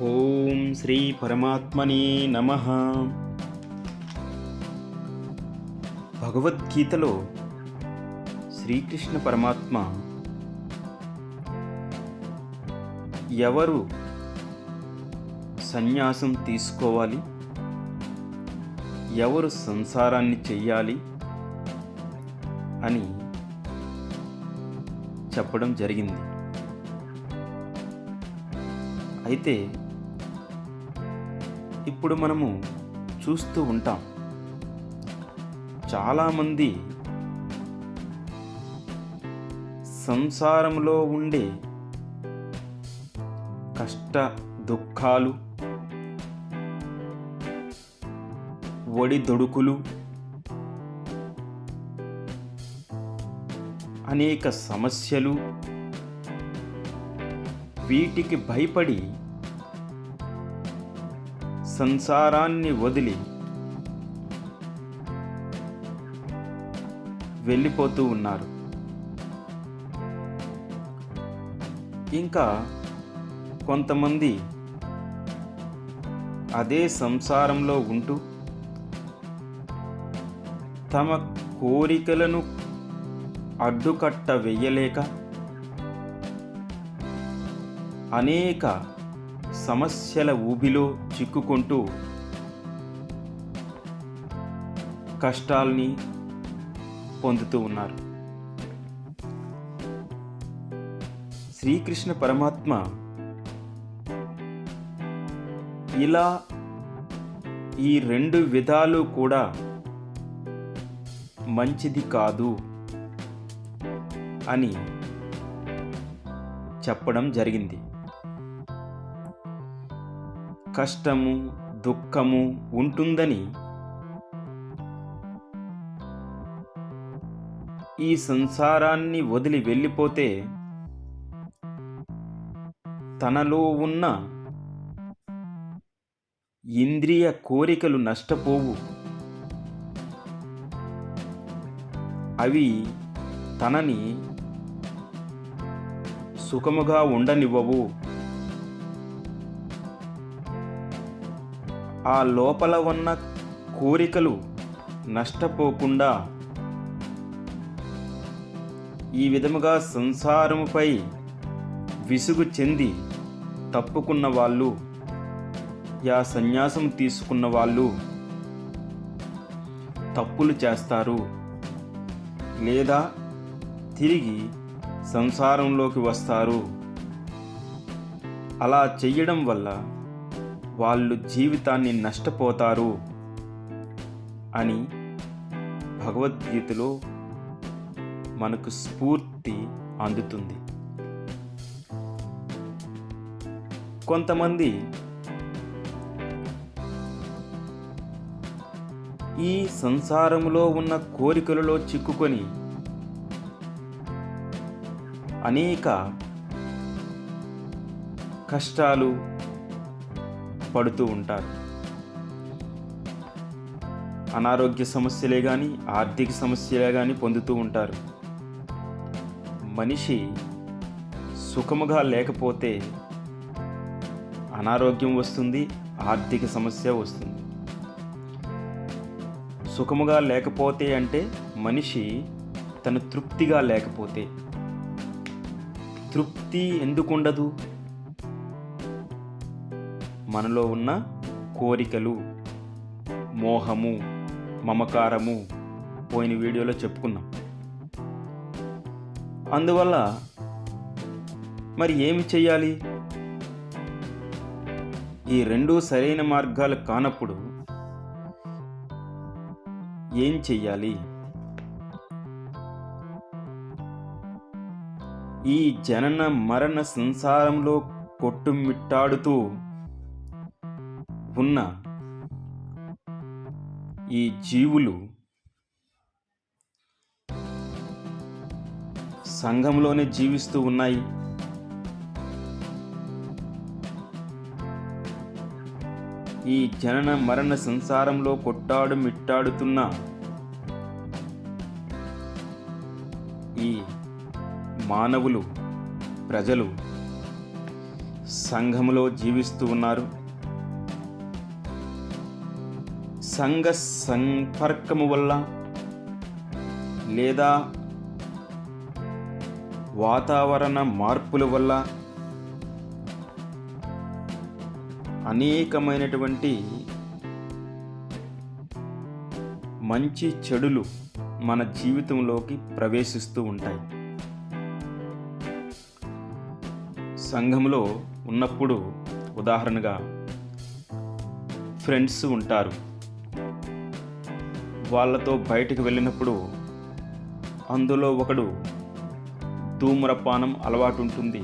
ఓం శ్రీ పరమాత్మనే నమ. భగవద్గీతలో శ్రీకృష్ణ పరమాత్మ ఎవరు సన్యాసం తీసుకోవాలి? ఎవరు సంసారాన్ని చెయ్యాలి? అని చెప్పడం జరిగింది. అయితే ఇప్పుడు మనము చూస్తూ ఉంటాం. చాలామంది సంసారంలో ఉండే కష్ట దుఃఖాలు ఒడిదొడుకులు అనేక సమస్యలు వీటికి భయపడి సంసారాన్ని వదిలి వెళ్ళిపోతూ ఉన్నారు. ఇంకా కొంతమంది అదే సంసారంలో ఉంటూ తమ కోరికలను అడ్డుకట్ట వెయ్యలేక అనేక సమస్యల ఊబిలో చిక్కుకుంటూ కష్టాల్ని పొందుతూ ఉన్నారు. శ్రీకృష్ణ పరమాత్మ ఇలా ఈ రెండు విధాలు కూడా మంచిది కాదు అని చెప్పడం జరిగింది. కష్టము దుఃఖము ఉంటుందని ఈ సంసారాన్ని వదిలి వెళ్ళిపోతే తనలో ఉన్న ఇంద్రియ కోరికలు నష్టపోవు. అవి తనని సుఖముగా ఉండనివ్వవు. ఆ లోపల ఉన్న కోరికలు నష్టపోకుండా ఈ విధముగా సంసారముపై విసుగు చెంది తప్పుకున్న వాళ్ళు యా సన్యాసం తీసుకున్న వాళ్ళు తప్పులు చేస్తారు. లేదా తిరిగి సంసారంలోకి వస్తారు. అలా చెయ్యడం వల్ల వాళ్ళు జీవితాన్ని నష్టపోతారు అని భగవద్గీతలో మనకు స్ఫూర్తి అందుతుంది. కొంతమంది ఈ సంసారములో ఉన్న కోరికలలో చిక్కుకొని అనేక కష్టాలు పడుతూ ఉంటారు. అనారోగ్య సమస్యలే కానీ ఆర్థిక సమస్యలే కానీ పొందుతూ ఉంటారు. మనిషి సుఖముగా లేకపోతే అనారోగ్యం వస్తుంది ఆర్థిక సమస్య వస్తుంది. సుఖముగా లేకపోతే అంటే మనిషి తను తృప్తిగా లేకపోతే. తృప్తి ఎందుకు ఉండదు మనలో ఉన్న కోరికలు మోహము మమకారము పోయిన వీడియోలో చెప్పుకున్నాం. అందువల్ల మరి ఏమి చెయ్యాలి? ఈ రెండు సరైన మార్గాలు కానప్పుడు ఏం చెయ్యాలి? ఈ జనన మరణ సంసారంలో కొట్టుమిట్టాడుతూ ఉన్న ఈ జీవులు సంఘంలోనే జీవిస్తూ ఉన్నాయి. ఈ జనన మరణ సంసారంలో కొట్టాడు మిట్టాడుతున్న ఈ మానవులు ప్రజలు సంఘములో జీవిస్తూ ఉన్నారు. సంఘ సంపర్కము వల్ల లేదా వాతావరణ మార్పుల వల్ల అనేకమైనటువంటి మంచి చెడులు మన జీవితంలోకి ప్రవేశిస్తూ ఉంటాయి. సంఘంలో ఉన్నప్పుడు ఉదాహరణగా ఫ్రెండ్స్ ఉంటారు. వాళ్ళతో బయటకు వెళ్ళినప్పుడు అందులో ఒకడు ధూమ్రపానం అలవాటు ఉంటుంది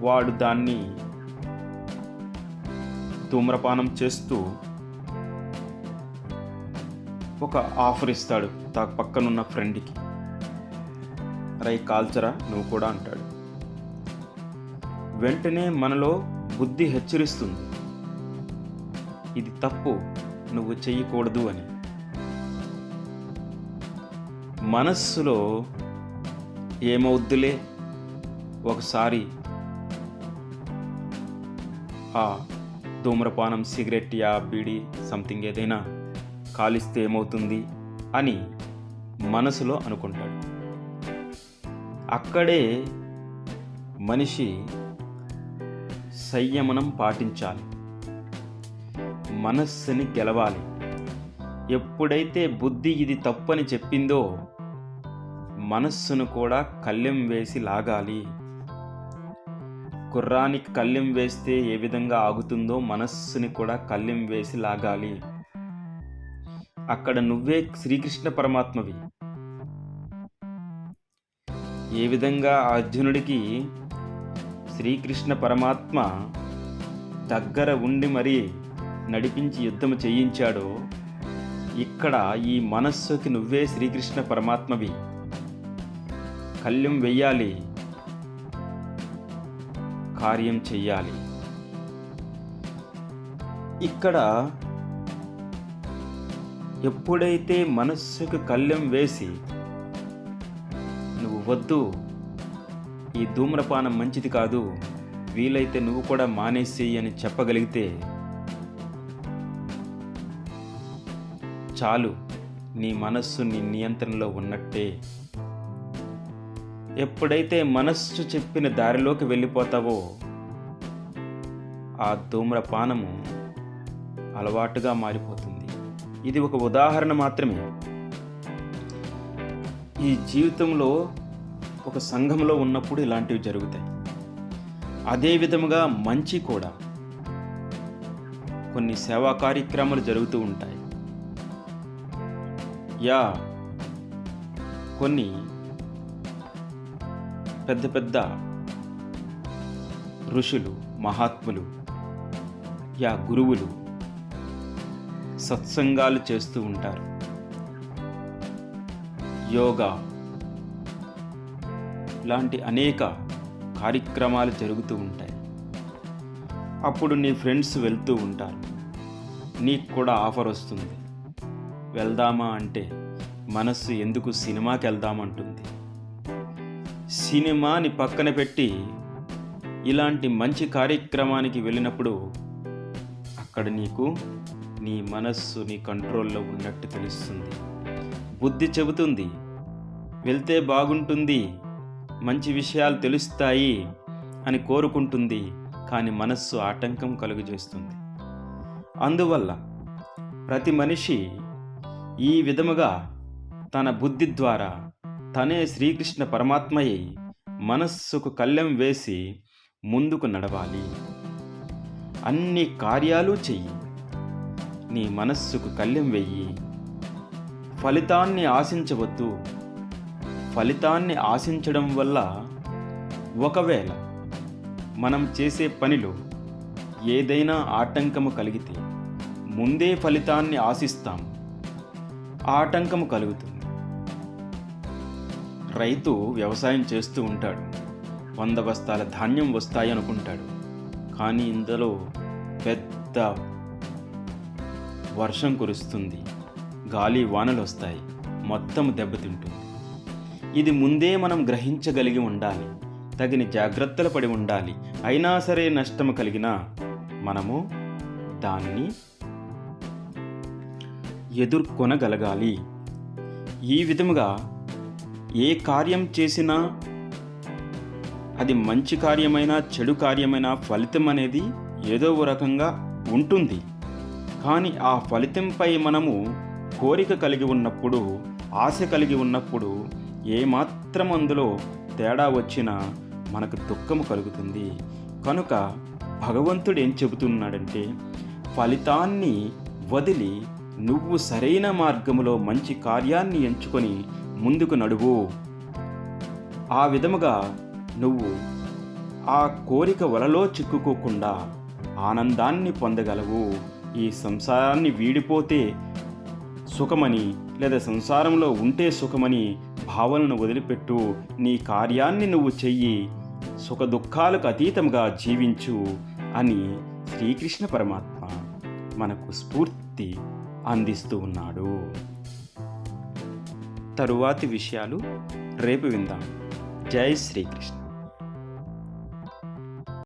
వాడు దాన్ని ధూమ్రపానం చేస్తూ ఒక ఆఫర్ ఇస్తాడు తా పక్కనున్న ఫ్రెండ్కి. రై కాల్చరా? నువ్వు కూడా అంటాడు. వెంటనే మనలో బుద్ధి హెచ్చరిస్తుంది. ఇది తప్పు నువ్వు చెయ్యకూడదు అని. మనస్సులో ఏమవుద్దులే? ఒకసారి ఆ ధూమ్రపానం సిగరెట్ యా బీడి సంథింగ్ ఏదైనా కాలిస్తే ఏమవుతుంది అని మనసులో అనుకుంటాడు. అక్కడే మనిషి సంయమనం పాటించాలి. మనస్సుని గెలవాలి. ఎప్పుడైతే బుద్ధి ఇది తప్పని చెప్పిందో మనస్సును కూడా కళ్ళెం వేసి లాగాలి. కుర్రానికి కళ్ళెం వేస్తే ఏ విధంగా ఆగుతుందో మనస్సుని కూడా కళ్ళెం వేసి లాగాలి. అక్కడ నువ్వే శ్రీకృష్ణ పరమాత్మవి. ఏ విధంగా అర్జునుడికి శ్రీకృష్ణ పరమాత్మ దగ్గర ఉండి మరీ నడిపించి యుద్ధము చేయించాడో ఇక్కడ ఈ మనస్సుకి నువ్వే శ్రీకృష్ణ పరమాత్మవి. కళ్ళెం వెయ్యాలి. కార్యం చెయ్యాలి. ఇక్కడ ఎప్పుడైతే మనస్సుకు కళ్ళెం వేసి నువ్వు వద్దు ఈ ధూమ్రపానం మంచిది కాదు వీలైతే నువ్వు కూడా మానేసి అని చెప్పగలిగితే చాలు. నీ మనస్సు నీ నియంత్రణలో ఉన్నట్టే. ఎప్పుడైతే మనస్సు చెప్పిన దారిలోకి వెళ్ళిపోతావో ఆ ధూమ్రపానము అలవాటుగా మారిపోతుంది. ఇది ఒక ఉదాహరణ మాత్రమే. ఈ జీవితంలో ఒక సంఘంలో ఉన్నప్పుడు ఇలాంటివి జరుగుతాయి. అదే విధముగా మంచి కూడా. కొన్ని సేవా కార్యక్రమాలు జరుగుతూ ఉంటాయి. యా కొన్ని పెద్ద పెద్ద ఋషులు మహాత్ములు యా గురువులు సత్సంగాలు చేస్తూ ఉంటారు. యోగా లాంటి అనేక కార్యక్రమాలు జరుగుతూ ఉంటాయి. అప్పుడు నీ ఫ్రెండ్స్ వెళ్తూ ఉంటారు. నీకు కూడా ఆఫర్ వస్తుంది. వెళ్దామా అంటే మనస్సు ఎందుకు సినిమాకి వెళ్దామంటుంది? సినిమాని పక్కన పెట్టి ఇలాంటి మంచి కార్యక్రమానికి వెళ్ళినప్పుడు అక్కడ నీకు నీ మనస్సు నీ కంట్రోల్లో ఉన్నట్టు తెలుస్తుంది. బుద్ధి చెబుతుంది వెళ్తే బాగుంటుంది మంచి విషయాలు తెలుస్తాయి అని కోరుకుంటుంది కానీ మనస్సు ఆటంకం కలుగజేస్తుంది. అందువల్ల ప్రతి మనిషి ఈ విధముగా తన బుద్ధి ద్వారా తనే శ్రీకృష్ణ పరమాత్మయ్యి మనస్సుకు కళ్ళెం వేసి ముందుకు నడవాలి. అన్ని కార్యాలు చెయ్యి. నీ మనస్సుకు కళ్ళెం వెయ్యి. ఫలితాన్ని ఆశించవద్దు. ఫలితాన్ని ఆశించడం వల్ల ఒకవేళ మనం చేసే పనిలో ఏదైనా ఆటంకము కలిగితే ముందే ఫలితాన్ని ఆశిస్తాం. ఆటంకము కలుగుతుంది. రైతు వ్యవసాయం చేస్తూ ఉంటాడు. వంద బస్తాల ధాన్యం వస్తాయి అనుకుంటాడు. కానీ ఇందులో పెద్ద వర్షం కురుస్తుంది. గాలి వానలు వస్తాయి. మొత్తం దెబ్బతింటుంది. ఇది ముందే మనం గ్రహించగలిగి ఉండాలి. తగిన జాగ్రత్తలు పడి ఉండాలి. అయినా సరే నష్టము కలిగినా మనము దాన్ని ఎదుర్కొనగలగాలి. ఈ విధముగా ఏ కార్యం చేసినా అది మంచి కార్యమైనా చెడు కార్యమైనా ఫలితం అనేది ఏదో ఒక రకంగా ఉంటుంది. కానీ ఆ ఫలితంపై మనము కోరిక కలిగి ఉన్నప్పుడు ఆశ కలిగి ఉన్నప్పుడు ఏమాత్రం అందులో తేడా వచ్చినా మనకు దుఃఖము కలుగుతుంది. కనుక భగవంతుడు ఏం చెబుతున్నాడంటే ఫలితాన్ని వదిలి నువ్వు సరైన మార్గములో మంచి కార్యాన్ని ఎంచుకొని ముందుకు నడువు. ఆ విధముగా నువ్వు ఆ కోరిక వలలో చిక్కుకోకుండా ఆనందాన్ని పొందగలవు. ఈ సంసారాన్ని వీడిపోతే సుఖమని లేదా సంసారంలో ఉంటే సుఖమని భావనను వదిలిపెట్టు. నీ కార్యాన్ని నువ్వు చెయ్యి. సుఖ దుఃఖాలకు అతీతంగా జీవించు అని శ్రీకృష్ణ పరమాత్మ మనకు స్ఫూర్తి అందిస్తూ ఉన్నాడు. తరువాతి విషయాలు రేపు విందాం. జై శ్రీకృష్ణ.